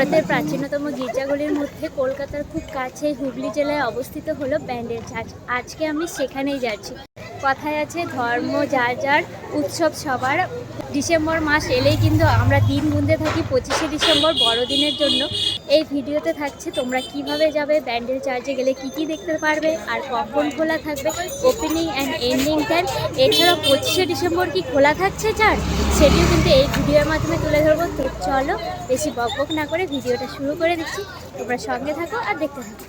ভারতের প্রাচীনতম গির্জাগুলির মধ্যে কলকাতার খুব কাছে হুগলি জেলায় অবস্থিত হলো ব্যান্ডেল চার্চ আজকে আমি সেখানেই যাচ্ছি। কথায় আছে ধর্ম যার যার, উৎসব সবার ডিসেম্বর মাস এলেই কিন্তু আমরা দিন গুনতে থাকি পঁচিশে ডিসেম্বর বড়দিনের জন্য। এই ভিডিওতে থাকছে তোমরা কীভাবে যাবে, ব্যান্ডেল চার্চে গেলে কি কি দেখতে পারবে, আর কখন খোলা থাকবে ওপেনিং অ্যান্ড এন্ডিং টাইম এছাড়াও পঁচিশে ডিসেম্বর কি খোলা থাকছে চার্চ সেটিও কিন্তু এই ভিডিওর মাধ্যমে তুলে ধরবো। তো চলো, বেশি বক বক না করে ভিডিওটা শুরু করে দিচ্ছি। তোমরা সঙ্গে থাকো আর দেখতে থাকো।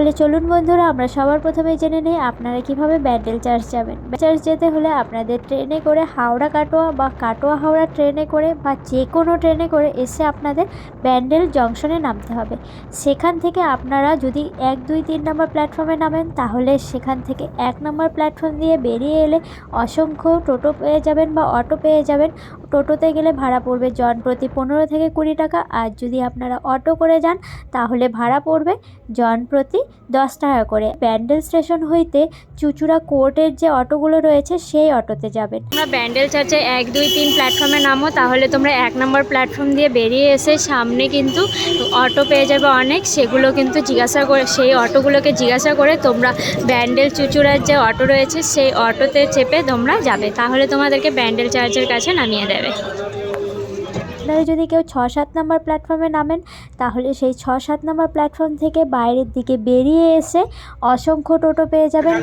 তাহলে চলুন বন্ধুরা, আমরা সবার প্রথমে জেনে নিই আপনারা কীভাবে ব্যান্ডেল চার্চ যাবেন। চার্চ যেতে হলে আপনাদের ট্রেনে করে হাওড়া কাটোয়া বা কাটোয়া হাওড়া ট্রেনে করে বা যে কোনো ট্রেনে করে এসে আপনাদের ব্যান্ডেল জংশনে নামতে হবে। সেখান থেকে আপনারা যদি এক, দুই, তিন নম্বর প্ল্যাটফর্মে নামেন, তাহলে সেখান থেকে এক নম্বর প্ল্যাটফর্ম দিয়ে বেরিয়ে এলে অসংখ্য টোটো পেয়ে যাবেন বা অটো পেয়ে যাবেন। টোটোতে গেলে ভাড়া পড়বে জন প্রতি পনেরো থেকে কুড়ি টাকা। আর যদি আপনারা অটো করে যান, তাহলে ভাড়া পড়বে জন প্রতি দশ টাকা করে। ব্যান্ডেল স্টেশন হইতে চুচুড়া কোর্টের যে অটোগুলো রয়েছে সেই অটোতে যাবেন। তোমরা ব্যান্ডেল চার্চে এক দুই তিন প্ল্যাটফর্মে নামো তাহলে তোমরা এক নম্বর প্ল্যাটফর্ম দিয়ে বেরিয়ে এসে সামনে কিন্তু অটো পেয়ে যাবে অনেক। সেগুলো কিন্তু জিজ্ঞাসা করে সেই অটোগুলোকে জিজ্ঞাসা করে তোমরা ব্যান্ডেল চুচুড়ার যে অটো রয়েছে সেই অটোতে চেপে তোমরা যাবে। তাহলে তোমাদেরকে ব্যান্ডেল চার্চের কাছে নামিয়ে দেবে। আপনারা যদি কেউ ছ সাত নম্বর প্ল্যাটফর্মে নামেন তাহলে সেই ছ সাত নম্বর প্ল্যাটফর্ম থেকে বাইরের দিকে বেরিয়ে এসে অসংখ্য টোটো পেয়ে যাবেন।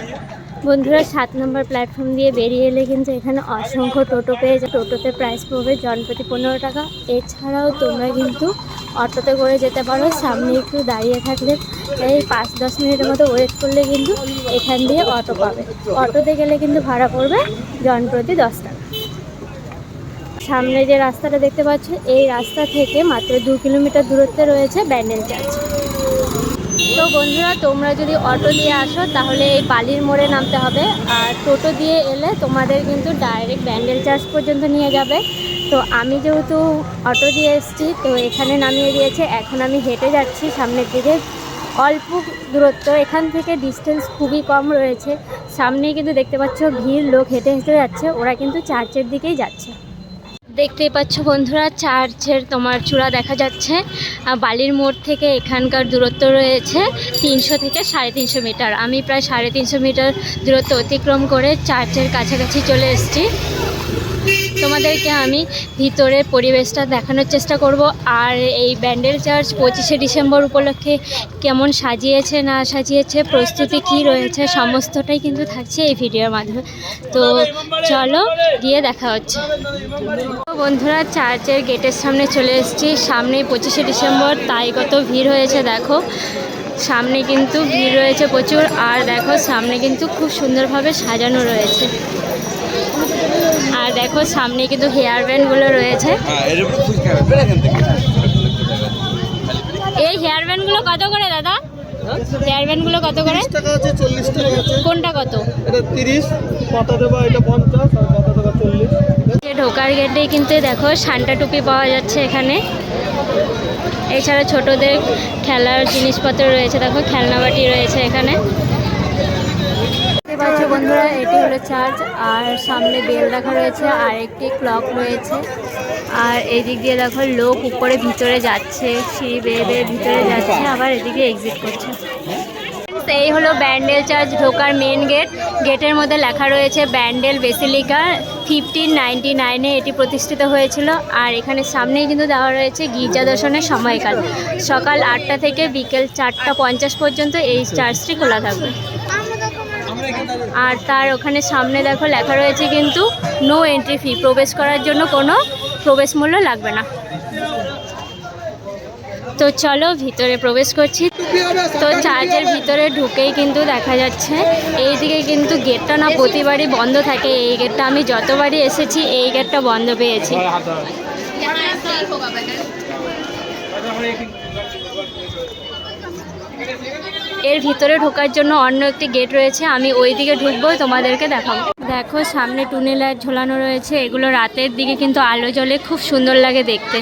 বন্ধুরা, সাত নম্বর প্ল্যাটফর্ম দিয়ে বেরিয়ে এলে কিন্তু এখানে অসংখ্য টোটো পেয়ে যায় টোটোতে প্রাইস পড়বে জনপ্রতি পনেরো টাকা। এছাড়াও তোমরা কিন্তু অটোতে করে যেতে পারো। সামনে একটু দাঁড়িয়ে থাকলে এই পাঁচ দশ মিনিটের মতো ওয়েট করলে কিন্তু এখান দিয়ে অটো পাবে। অটোতে গেলে কিন্তু ভাড়া পড়বে জনপ্রতি দশ টাকা। সামনে যে রাস্তাটা দেখতে পাচ্ছ, এই রাস্তা থেকে মাত্র দু কিলোমিটার দূরত্বে রয়েছে ব্যান্ডেল চার্চ। তো বন্ধুরা, তোমরা যদি অটো দিয়ে আসো, তাহলে এই বালির মোড়ে নামতে হবে। আর টোটো দিয়ে এলে তোমাদের কিন্তু ডাইরেক্ট ব্যান্ডেল চার্চ পর্যন্ত নিয়ে যাবে। তো আমি যেহেতু অটো দিয়ে এসেছি, তো এখানে নামিয়ে দিয়েছে। এখন আমি হেঁটে যাচ্ছি সামনের দিকে। অল্প দূরত্ব, এখান থেকে ডিস্টেন্স খুবই কম রয়েছে। সামনেই কিন্তু দেখতে পাচ্ছ, ভিড়, লোক হেঁটে হেঁটে যাচ্ছে। ওরা কিন্তু চার্চের দিকেই যাচ্ছে। দেখতেই পাচ্ছ বন্ধুরা, চার্চের তোমার চূড়া দেখা যাচ্ছে। বালির মোড় থেকে এখানকার দূরত্ব রয়েছে তিনশো থেকে সাড়ে তিনশো মিটার। আমি প্রায় সাড়ে তিনশো মিটার দূরত্ব অতিক্রম করে চার্চের কাছাকাছি চলে এসেছি। তোমাদেরকে আমি ভিতরের পরিবেশটা দেখানোর চেষ্টা করব। আর এই ব্যান্ডেল চার্চ পঁচিশে ডিসেম্বর উপলক্ষে কেমন সাজিয়েছে, না সাজিয়েছে, প্রস্তুতি কি রয়েছে, সমস্তটাই কিন্তু থাকছে এই ভিডিওর মাধ্যমে। তো চলো গিয়ে দেখা হচ্ছে। বন্ধুরা, চার্চের গেটের সামনে চলে এসেছি। সামনেই পঁচিশে ডিসেম্বর, তাই কত ভিড় হয়েছে, দেখো। সামনে কিন্তু ভিড় রয়েছে প্রচুর, আর দেখো সামনে কিন্তু খুব সুন্দরভাবে সাজানো রয়েছে। আর দেখো সামনে কিন্তু হেয়ার ব্যান্ডগুলো রয়েছে। হ্যাঁ এই হেয়ার ব্যান্ডগুলো কত করে দাদা? হেয়ার ব্যান্ডগুলো কত করে? টাকা আছে চল্লিশ টাকা আছে। কোনটা কত? এটা তিরিশ পাতা দেবা এটা পঞ্চাশ আর পাতা দেবা চল্লিশ। ঢোকার গেটেই কিন্তু দেখো সান্টা টুপি পাওয়া যাচ্ছে এখানে। এছাড়া ছোটদের খেলার জিনিসপত্র রয়েছে দেখো খেলনা বাটি রয়েছে এখানে। পাচ্ছ বন্ধুরা এটি হলো চার্চ আর সামনে বেল রাখা রয়েছে আর একটি ক্লক রয়েছে। আর এদিক দিয়ে দেখো লোক উপরে ভিতরে যাচ্ছে সিঁড়ি বেয়ে বেয়ে ভিতরে যাচ্ছে আবার এদিকে এক্সিট করছে। এই হলো ব্যান্ডেল চার্চ ঢোকার মেন গেট গেটের মধ্যে লেখা রয়েছে ব্যান্ডেল বেসিলিকা ফিফটিন নাইনটি নাইনে এটি প্রতিষ্ঠিত হয়েছিল। আর এখানে সামনেই কিন্তু দেওয়া রয়েছে গির্জা দর্শনের সময়কাল। সকাল আটটা থেকে বিকেল চারটা পঞ্চাশ পর্যন্ত এই চার্চটি খোলা থাকবে। আর তার ওখানে সামনে দেখো লেখা রয়েছে কিন্তু নো এন্ট্রি ফি প্রবেশ করার জন্য কোনো প্রবেশ মূল্য লাগবে না। তো চলো ভিতরে প্রবেশ করছি। তো চার্চের ভিতরে ঢুকেই কিন্তু দেখা যাচ্ছে। এইদিকে কিন্তু গেটটা না প্রতিবারই বন্ধ থাকে। এই গেটটা আমি যতবারই এসেছি, এই গেটটা বন্ধ পেয়েছি। এর ভিতরে ঢোকার জন্য অন্য একটি গেট রয়েছে, আমি ওই দিকে ঢুকবো, তোমাদেরকে দেখাবো। দেখো, সামনে টুনি লাইট ঝোলানো রয়েছে, এগুলো রাতের দিকে কিন্তু আলো জ্বলে, খুব সুন্দর লাগে দেখতে।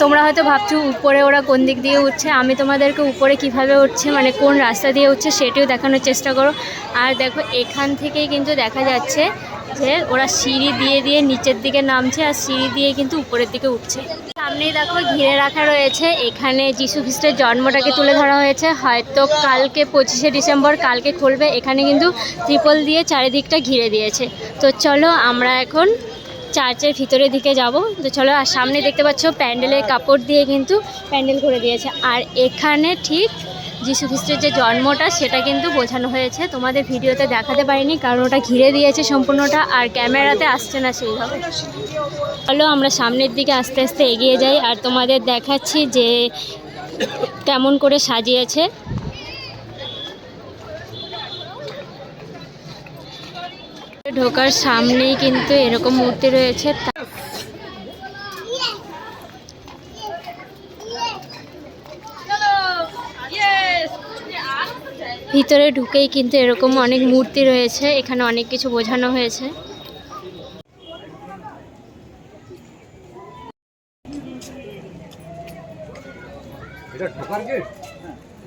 তোমরা হয়তো ভাবছ, উপরে ওরা কোন দিক দিয়ে উঠছে? আমি তোমাদেরকে উপরে কীভাবে উঠছে মানে কোন রাস্তা দিয়ে উঠছে, সেটিও দেখানোর চেষ্টা করো। আর দেখো, এখান থেকেই কিন্তু দেখা যাচ্ছে যে, ওরা সিঁড়ি দিয়ে দিয়ে নিচের দিকে নামছে, আর সিঁড়ি দিয়ে কিন্তু উপরের দিকে উঠছে। সামনেই দেখো, ঘিরে রাখা রয়েছে। এখানে যিশু খ্রিস্টের জন্মটাকে তুলে ধরা হয়েছে। হয়তো কালকে পঁচিশে ডিসেম্বর, কালকে খুলবে। এখানে কিন্তু ত্রিপল দিয়ে চারিদিকটা ঘিরে দিয়েছে। তো চলো আমরা এখন চার্চের ভিতরের দিকে যাব। তো চলো, আর সামনে দেখতে পাচ্ছ, প্যান্ডেলের কাপড় দিয়ে কিন্তু প্যান্ডেল করে দিয়েছে। আর এখানে ঠিক যিশু খ্রিস্টের যে জন্মটা, সেটা কিন্তু বোঝানো হয়েছে। তোমাদের ভিডিওতে দেখাতে পারিনি, কারণ ওটা ঘিরে দিয়েছে সম্পূর্ণটা, আর ক্যামেরাতে আসছে না সেইভাবে। চলো আমরা সামনের দিকে আস্তে আস্তে এগিয়ে যাই, আর তোমাদের দেখাচ্ছি যে কেমন করে সাজিয়েছে। ঢোকার সামনেই কিন্তু এরকম মূর্তি রয়েছে তা- ভিতরে ঢুকেই কিন্তু এরকম অনেক মূর্তি রয়েছে, এখানে অনেক কিছু বোঝানো হয়েছে।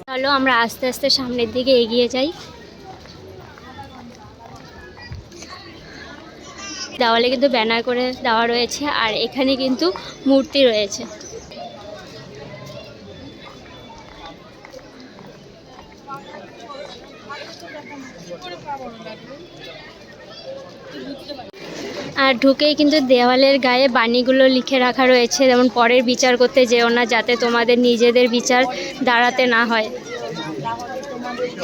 চলো আমরা আস্তে আস্তে সামনের দিকে এগিয়ে যাই। দেওয়ালে কিন্তু ব্যানার করে দেওয়া রয়েছে, আর এখানে কিন্তু মূর্তি রয়েছে। আর ঢুকেই কিন্তু দেওয়ালের গায়ে বাণীগুলো লিখে রাখা রয়েছে। যেমন, পরের বিচার করতে যেও না যাতে তোমাদের নিজেদের বিচার দাঁড়াতে না হয়।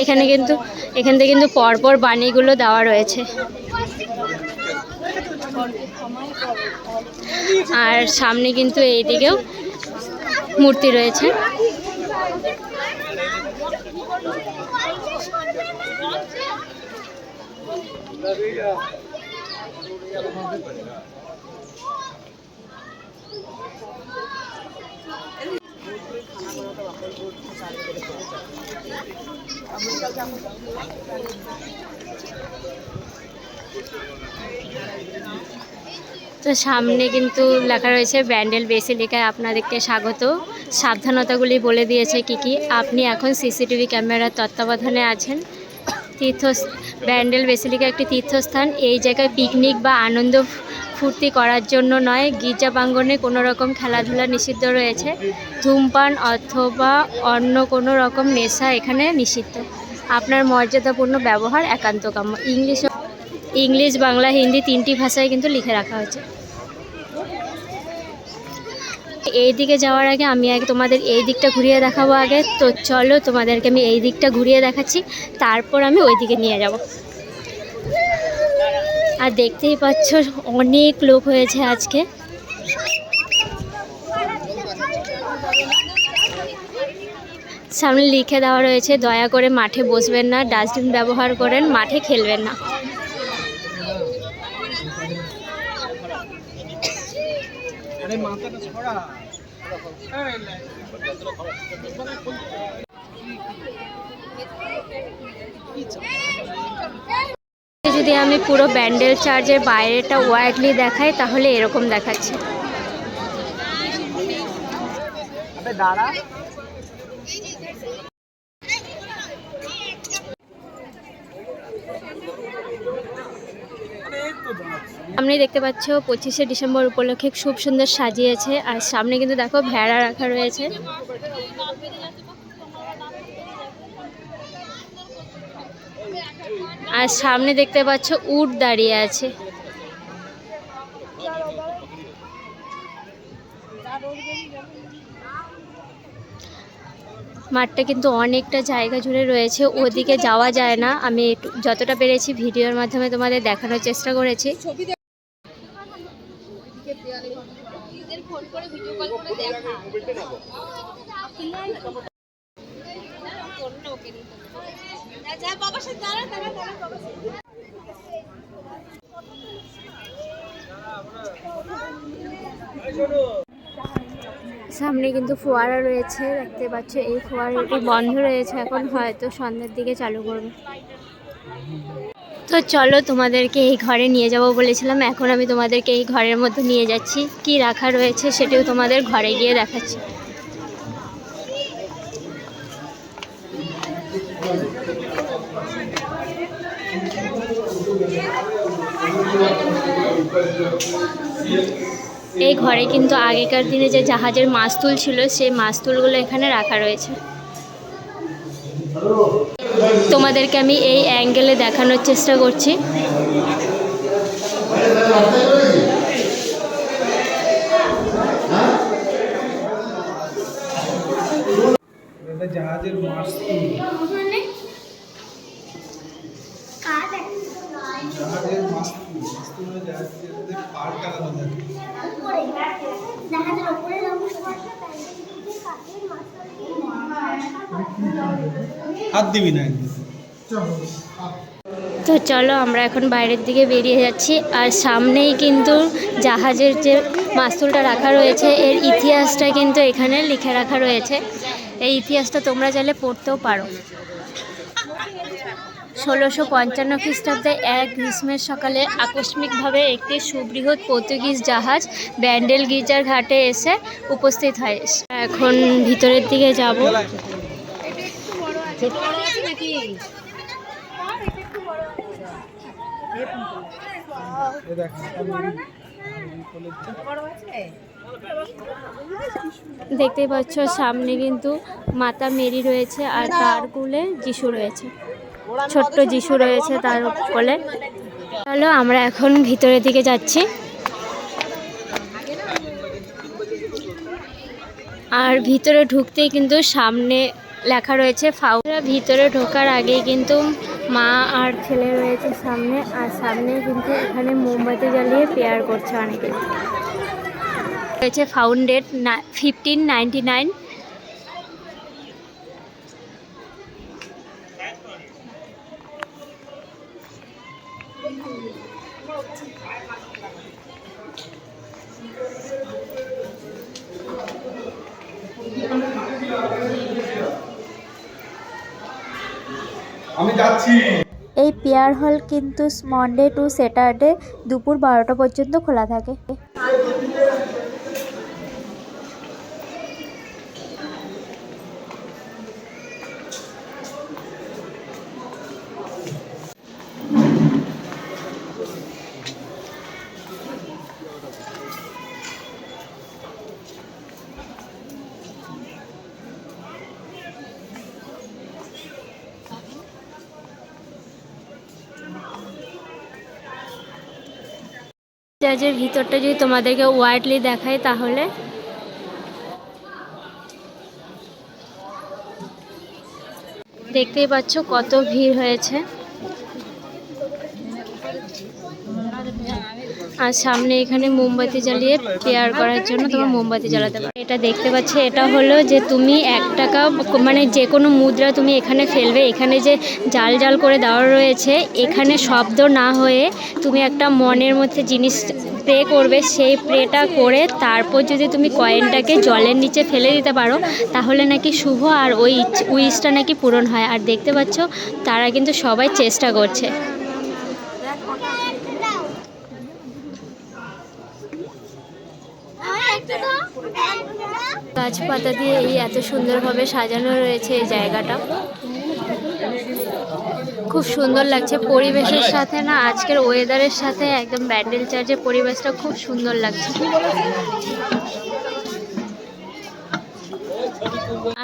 এখানে কিন্তু, এখান থেকে কিন্তু পরপর বাণীগুলো দেওয়া রয়েছে। আর সামনে কিন্তু এইদিকেও মূর্তি রয়েছে। তো সামনে কিন্তু লেখা রয়েছে ব্যান্ডেল বেসিলিকায় আপনাদেরকে স্বাগত। সাবধানতাগুলি বলে দিয়েছে কি কি। আপনি এখন সিসিটিভি ক্যামেরার তত্ত্বাবধানে আছেন। তীর্থ ব্যান্ডেল বেসিলিকা একটি তীর্থস্থান। এই জায়গায় পিকনিক বা আনন্দ ফুর্তি করার জন্য নয়, গির্জা প্রাঙ্গনে কোনো রকম খেলাধুলা নিষিদ্ধ রয়েছে। ধূমপান অথবা অন্য কোনো রকম নেশা এখানে নিষিদ্ধ। আপনার মর্যাদাপূর্ণ ব্যবহার একান্ত কাম্য ইংলিশ ইংলিশ, বাংলা, হিন্দি তিনটি ভাষায় কিন্তু লিখে রাখা হয়েছে। এই দিকে যাওয়ার আগে আমি আগে তোমাদের এই দিকটা ঘুরিয়ে দেখাবো আগে। তো চলো তোমাদেরকে আমি এই দিকটা ঘুরিয়ে দেখাচ্ছি। তারপর আমি ওই দিকে নিয়ে যাব। আর দেখতেই পাচ্ছ, অনেক লোক হয়েছে আজকে। সামনে লিখে দেওয়া রয়েছে, দয়া করে মাঠে বসবেন না, ডাস্টবিন ব্যবহার করেন, মাঠে খেলবেন না। মাথাটা ছড়া। যদি আমি পুরো ব্যান্ডেল চার্জের বাইরেটা ওয়াইডলি দেখাই তাহলে এরকম দেখাচ্ছে। দাঁড়া। সামনে দেখতে পাচ্ছ, পঁচিশে ডিসেম্বর উপলক্ষে খুব সুন্দর সাজিয়েছে। আর সামনে কিন্তু দেখো, ভেড়া রাখা রয়েছে। আর সামনে দেখতে পাচ্ছ, উট দাঁড়িয়ে আছে। মাঠটা কিন্তু অনেকটা জায়গা জুড়ে রয়েছে, ওদিকে যাওয়া যায় না। আমি যতটা পেরেছি ভিডিওর মাধ্যমে তোমাদের দেখানোর চেষ্টা করেছি। সামনে কিন্তু ফোয়ারা রয়েছে, দেখতে পাচ্ছ, এই ফোয়ারাটি বন্ধ রয়েছে, এখন হয়তো সন্ধ্যের দিকে চালু করবে। তো চলো তোমাদেরকে এই ঘরে নিয়ে যাব বলেছিলাম, এখন আমি তোমাদেরকে এই ঘরের মধ্যে নিয়ে যাচ্ছি। কি রাখা রয়েছে সেটিও তোমাদের ঘরে গিয়ে দেখাচ্ছি। এই ঘরে কিন্তু আগেকার দিনে যে জাহাজের মাস্তুল ছিল, সেই মাস্তুলগুলো এখানে রাখা রয়েছে। তোমাদেরকে আমি এই অ্যাঙ্গেলে দেখানোর চেষ্টা করছি এটা জাহাজের মাস্তুল জাহাজের মাস্তুল মাস্তুল মানে জাহাজের মধ্যে পার টাকানো থাকে হাত দিবি না তো চলো আমরা এখন বাইরের দিকে বেরিয়ে যাচ্ছি। আর সামনেই কিন্তু জাহাজের যে মাস্তুলটা রাখা রয়েছে এর ইতিহাসটা কিন্তু এখানে লিখে রাখা রয়েছে। এই ইতিহাসটা তোমরা চাইলে পড়তেও পারো। ষোলোশো পঞ্চান্ন খ্রিস্টাব্দে এক গ্রীষ্মের সকালে আকস্মিকভাবে একটি সুবৃহৎ পর্তুগিজ জাহাজ ব্যান্ডেল গির্জার ঘাটে এসে উপস্থিত হয়। এখন ভিতরের দিকে যাব। এ দেখ দেখতেই পাচ্ছ, সামনে কিন্তু মাতা মেরি রয়েছে আর তার কোলে যিশু রয়েছে। ছোট্ট যিশু রয়েছে তার কোলে। চলো, আমরা এখন ভিতরের দিকে যাচ্ছি। আর ভিতরে ঢুকতেই কিন্তু সামনে লেখা রয়েছে ফাউরা ভিতরে ঢোকার আগেই কিন্তু মা আর ছেলে রয়েছে সামনে, আর সামনে কিন্তু এখানে মোমবাতি জ্বালিয়ে পেয়ার করছে অনেকে। রয়েছে ফাউন্ডেড ফিফটিন নাইনটি নাইন যাচ্ছি। এই পেয়ার হল কিন্তু মন্ডে টু স্যাটারডে দুপুর বারোটা পর্যন্ত খোলা থাকে। চার্চের ভিতরটা যদি তোমাদেরকে ওয়াইডলি দেখায় তাহলে। দেখতেই পাচ্ছ কত ভিড় হয়েছে। আর সামনে এখানে মোমবাতি জ্বালিয়ে পেয়ার করার জন্য তোমার মোমবাতি জ্বালাতে পারো। এটা দেখতে পাচ্ছ, এটা হলো যে তুমি এক টাকা মানে যে কোনো মুদ্রা তুমি এখানে ফেলবে। এখানে যে জাল জাল করে দেওয়া রয়েছে, এখানে শব্দ না হয়ে তুমি একটা মনের মধ্যে জিনিস প্রে করবে, সেই প্রেটা করে তারপর যদি তুমি কয়েনটাকে জলের নিচে ফেলে দিতে পারো, তাহলে নাকি শুভ আর ওই উইশটা নাকি পূরণ হয়। আর দেখতে পাচ্ছ, তারা কিন্তু সবাই চেষ্টা করছে। গাছপাতা দিয়ে এই এত সুন্দরভাবে সাজানো রয়েছে এই জায়গাটা। খুব সুন্দর লাগছে পরিবেশের সাথে না, আজকের ওয়েদারের সাথে একদম ব্যান্ডেল চার্চের পরিবেশটা খুব সুন্দর লাগছে।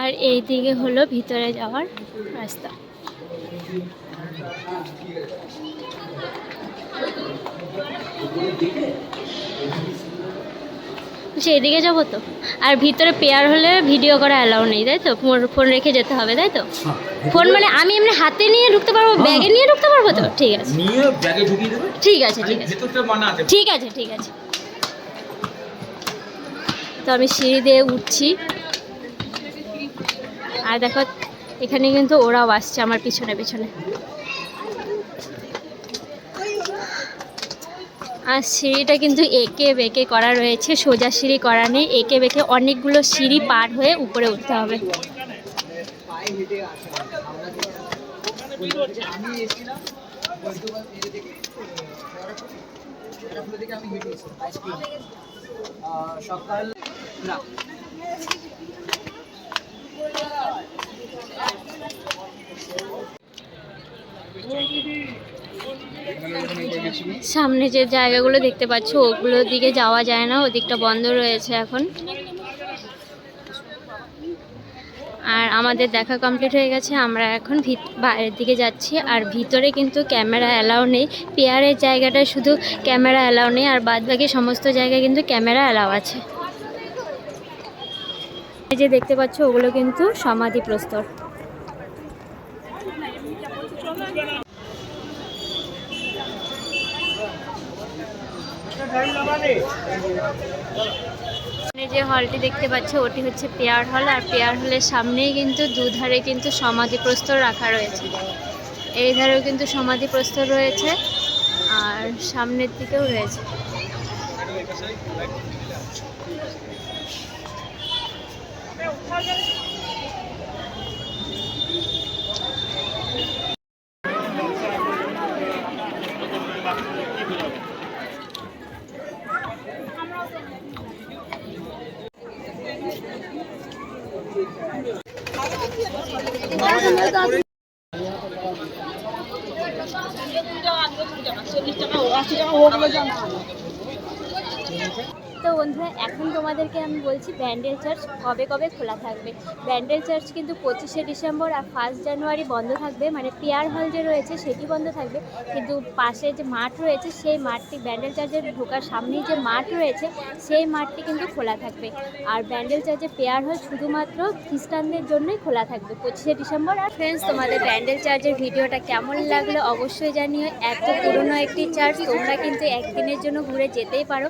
আর এই দিকে হলো ভিতরে যাওয়ার রাস্তা। সেদিকে যাব তো। আর ভিতরে পেয়ার হলে ভিডিও করা অ্যালাউ নেই তাই তো? ফোন ফোন রেখে যেতে হবে তাই তো? ফোন মানে আমি এমনি হাতে নিয়ে ঢুকতে পারব ব্যাগে নিয়ে ঢুকতে পারব তো? ঠিক আছে। নিয়ে ব্যাগে ঢুকিয়ে দেবে? ঠিক আছে ঠিক আছে। মানা আছে। ঠিক আছে ঠিক আছে। তো আমি সিঁড়ি দিয়ে উঠছি। আর দেখো এখানে কিন্তু ওরাও আসছে আমার পিছনে পিছনে। আর সিঁড়িটা কিন্তু এঁকে বেঁকে করা রয়েছে, সোজা সিঁড়ি করা নেই, একে বেঁকে অনেকগুলো সিঁড়ি পার হয়ে উপরে উঠতে হবে। সকাল সামনে যে জায়গাগুলো দেখতে পাচ্ছ, ওগুলোর দিকে যাওয়া যায় না, ওদিকটা বন্ধ রয়েছে এখন। আর আমাদের দেখা কমপ্লিট হয়ে গেছে, আমরা এখন বাইরের দিকে যাচ্ছি, আর ভিতরে কিন্তু ক্যামেরা অ্যালাউ নেই। পেয়ারের জায়গাটায় শুধু ক্যামেরা অ্যালাউ নেই, আর বাদ বাকি সমস্ত জায়গায় কিন্তু ক্যামেরা অ্যালাউ আছে। যে দেখতে পাচ্ছ, ওগুলো কিন্তু সমাধি প্রস্তর যে হলটি দেখতে পাচ্ছ, ওটি হচ্ছে পেয়ার হল, আর পেয়ার হলের সামনেই কিন্তু দুধারে কিন্তু সমাধি প্রস্তর রাখা রয়েছে। এই ধারেও কিন্তু সমাধি প্রস্তর রয়েছে, আর সামনের দিকেও রয়েছে। টাকা টাকা তো বন্ধুরা, এখন তোমাদেরকে আমি বলছি ব্যান্ডেল চার্চ কবে কবে খোলা থাকবে। ব্যান্ডেল চার্চ কিন্তু পঁচিশে ডিসেম্বর আর ফার্স্ট জানুয়ারি বন্ধ থাকবে। মানে পেয়ার হল যে রয়েছে সেটি বন্ধ থাকবে। কিন্তু পাশে যে মাঠ রয়েছে, সেই মাঠটি ব্যান্ডেল চার্চের ঢোকার সামনেই যে মাঠ রয়েছে, সেই মাঠটি কিন্তু খোলা থাকবে। আর ব্যান্ডেল চার্চের পেয়ার হল শুধুমাত্র খ্রিস্টানদের জন্যই খোলা থাকবে পঁচিশে ডিসেম্বর। আর ফ্রেন্ডস তোমাদের ব্যান্ডেল চার্চের ভিডিওটা কেমন লাগল অবশ্যই জানিও। এত পুরনো একটি চার্চ, তোমরা কিন্তু একদিনের জন্য ঘুরে যেতেই পারো।